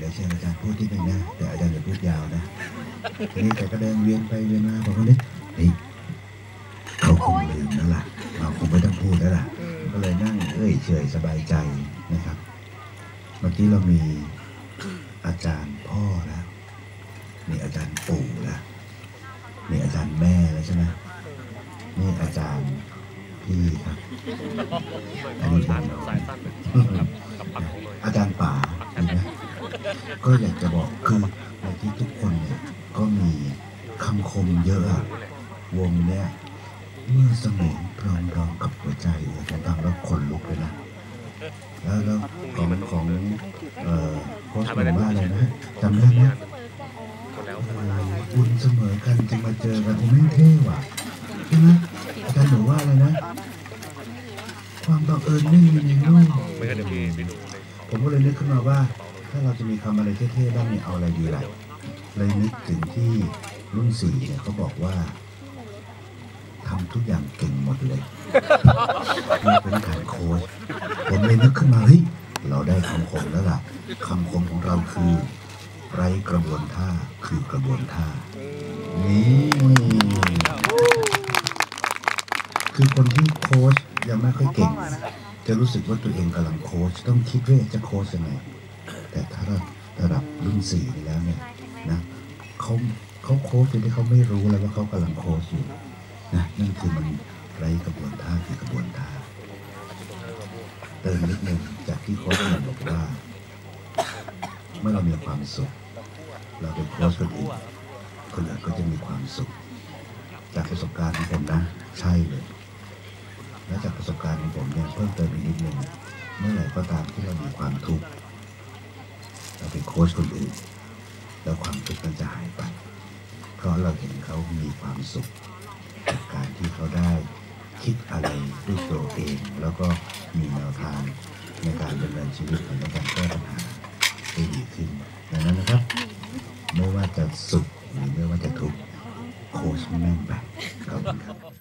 พูดที่หนึ่งนะแต่อาจารย์จะพูดยาวนะทีนี้แกก็เดินเวียนไปเวียนมาผมก็นึกเฮ้ยเขาคงลืมแล้วล่ะเราคงไม่ต้องพูดแล้วล่ะ ก็เลยนั่งเอ้ยเฉยสบายใจนะครับเมื่อกี้เรามีอาจารย์พ่อแล้วมีอาจารย์ปู่แล้วมีอาจารย์แม่แล้วใช่ไหมนี่อาจารย์พี่ครับอันนี้เป็นน้องสายสั้นเป็นกับปัก ก็อยากจะบอกคือในที่ทุกคนเนี่ยก็มีคำคมเยอะอะวงเนี่ยเมื่อเสมอพร้อมร้องกับหัวใจโอ้ผมฟังแล้วขนลุกเลยนะแล้วแล้วของของเอ่อโค้ชผมว่าอะไรนะจำได้ไหมคนแล้วเอ่อบุญเสมอกันจะมาเจอกันผมไม่งเท่ว่ะใช่ไหมอาจารย์หนูว่าอะไรนะ ความบังเอิญไม่มีในโลกไม่งั้นเดี๋ยวพี่ไปดูในผมก็เลยนึกขึ้นมาว่า ถ้าเราจะมีคำอะไรเท่ๆบ้างเนี่ยเอาอะไรดีล่ะเลยนึกถึงที่รุ่นสี่เนี่ยเขาบอกว่าทำทุกอย่างเก่งหมดเลยยกเป็นการโค้ชผมเลยนึกขึ้นมาเฮ้ยเราได้คำคมแล้วล่ะคำคมของเราคือ ไรกระบวนท่าคือกระบวนท่านี่คือคนที่โค้ชยังไม่ค่อยเก่ง จะรู้สึกว่าตัวเองกำลังโค้ชต้องคิดว่าจะโค้ชยังไง แต่ถ้าระดับรุ่นสี่ไปแล้วเนี่ยนะเขาเขาโค้ชโดยที่เขาไม่รู้เลยว่าเขากำลังโค้ชอยู่นะนั่นคือมันไรกระบวนท่าคือกระบวนท่าเติมนิดนึงจากที่โค้ชมันบอกว่า เมื่อเรามีความสุข เราเป็นโค้ชคนอื่นคนอื่นก็จะมีความสุข จากประสบการณ์ของผมนะ ใช่เลย และจากประสบการณ์ของผมเนี่ยเพิ่มเติมอีกนิดนึงเมื่อไหร่ก็ตามที่เรามีความทุกข์ เราเป็นโค้ชคนอื่น แล้วความทุกข์มันจะหายไป เพราะเราเห็นเขามีความสุขจากการที่เขาได้คิดอะไรด้วยตัวเอง แล้วก็มีแนวทางในการดำเนินชีวิตในการแก้ปัญหาได้ดีขึ้นดังนั้นนะครับ ไม่ว่าจะสุขหรือไม่ว่าจะทุกข์โค้ชแม่งไปขอบคุณครับ